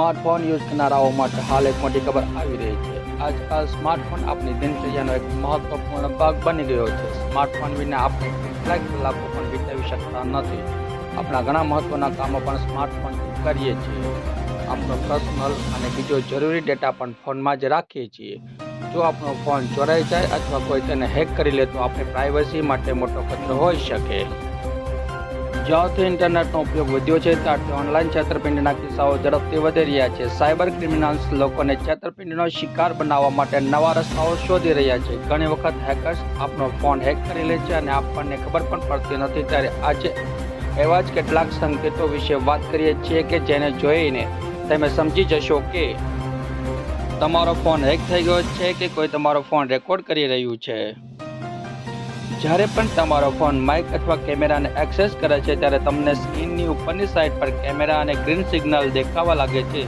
Smartphone use કરનારાઓ માટે હાલ એક મોટી ખબર આવી રહી છે. આજકાલ સ્માર્ટફોન આપણી દિનચર્યાનો એક મહત્વપૂર્ણ ભાગ બની ગયો છે. સ્માર્ટફોન વિના આપણે કેટલાક કલાકો પણ વિતાવી શકતા નથી. આપણા ઘણા મહત્વના કામો પણ સ્માર્ટફોનથી કરીએ છીએ. આપણો પર્સનલ અને બીજો જરૂરી ડેટા પણ ફોનમાં જ રાખીએ છીએ. જો આપણો ફોન ચોરાઈ જાય અથવા કોઈ તેને હેક કરી લે તો આપણી પ્રાઇવસી માટે મોટો ખતરો હોઈ શકે. જ્યારથી ઇન્ટરનેટનો ઉપયોગ વધ્યો છે ત્યારથી ઓનલાઈન છેતરપિંડીના કિસ્સાઓ ઝડપથી વધી રહ્યા છે. સાયબર ક્રિમિનલ્સ લોકોને છેતરપિંડીનો શિકાર બનાવવા માટે નવા રસ્તાઓ શોધી રહ્યા છે. ઘણી વખત હેકર્સ આપણો ફોન હેક કરી લે છે અને આપણને ખબર પણ પડતી નથી. ત્યારે આજે એવા જ કેટલાક સંકેતો વિશે વાત કરીએ છીએ કે જેને જોઈને તમે સમજી જશો કે તમારો ફોન હેક થઈ ગયો છે કે કોઈ તમારો ફોન રેકોર્ડ કરી રહ્યું છે. જ્યારે પણ તમારો ફોન માઇક અથવા કેમેરાને એક્સેસ કરે છે, ત્યારે તમને સ્ક્રીનની ઉપરની સાઈડ પર કેમેરા અને ગ્રીન સિગ્નલ દેખાવા લાગે છે.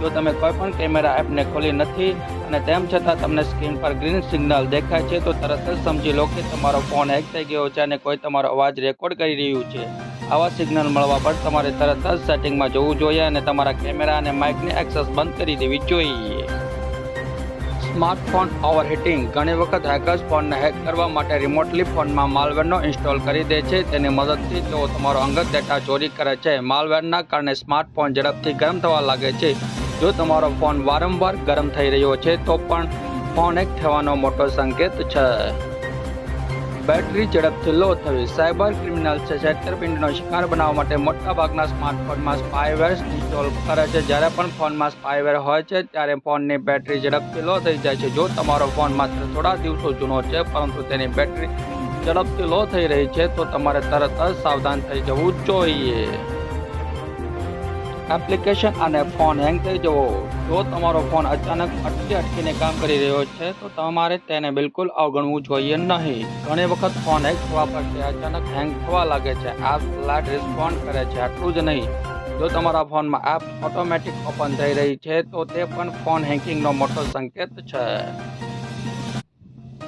જો તમે કોઈ પણ કેમેરા એપને ખોલી નથી અને તેમ છતાં તમને સ્ક્રીન પર ગ્રીન સિગ્નલ દેખાય છે, તો તરત જ સમજી લો કે તમારો ફોન હેક થઈ ગયો છે અને કોઈ તમારો અવાજ રેકોર્ડ કરી રહ્યું છે. આવા સિગ્નલ મળવા પર તમારે તરત જ સેટિંગમાં જવું જોઈએ અને તમારા કેમેરા અને માઇકની એક્સેસ બંધ કરી દેવી જોઈએ. Smartphone overheating. ઘણી વખત હેકર્સ ફોનને હેક કરવા માટે રિમોટલી ફોનમાં માલવેરનો ઇન્સ્ટોલ કરી દે છે. તેની મદદથી તેઓ તમારો અંગત ડેટા ચોરી કરે છે. માલવેરના કારણે સ્માર્ટફોન ઝડપથી ગરમ થવા લાગે છે. જો તમારો ફોન વારંવાર ગરમ થઈ રહ્યો છે, તો પણ ફોન હેક થવાનો મોટો સંકેત છે. બેટરી ઝડપથી લો થવી. સાયબર ક્રિમિનલ્સે છેતરપિંડીનો શિકાર બનાવવા માટે મોટાભાગના સ્માર્ટફોનમાં સ્પાયવેર્સ ઇન્સ્ટોલ કરે છે. જ્યારે પણ ફોનમાં સ્પાયવેર હોય છે, ત્યારે ફોનની બેટરી ઝડપથી લો થઈ જાય છે. જો તમારો ફોન માત્ર થોડા દિવસો જૂનો છે, પરંતુ તેની બેટરી ઝડપથી લો થઈ રહી છે, તો તમારે તરત જ સાવધાન થઈ જવું જોઈએ. એપ્લિકેશન અને ફોન હેંગ થઈ જવો. જો તમારો ફોન અચાનક અટકી અટકીને કામ કરી રહ્યો છે, તો તમારે તેને બિલકુલ અવગણવું જોઈએ નહીં. ઘણી વખત ફોન હેંગ થવા પછી અચાનક હેંગ થવા લાગે છે. એપ ફ્લેટ રિસ્પોન્ડ કરે છે, આટલું જ નહીં. જો તમારા ફોનમાં એપ ઓટોમેટિક ઓપન થઈ રહી છે, તો તે પણ ફોન હેકિંગનો મોટો સંકેત છે.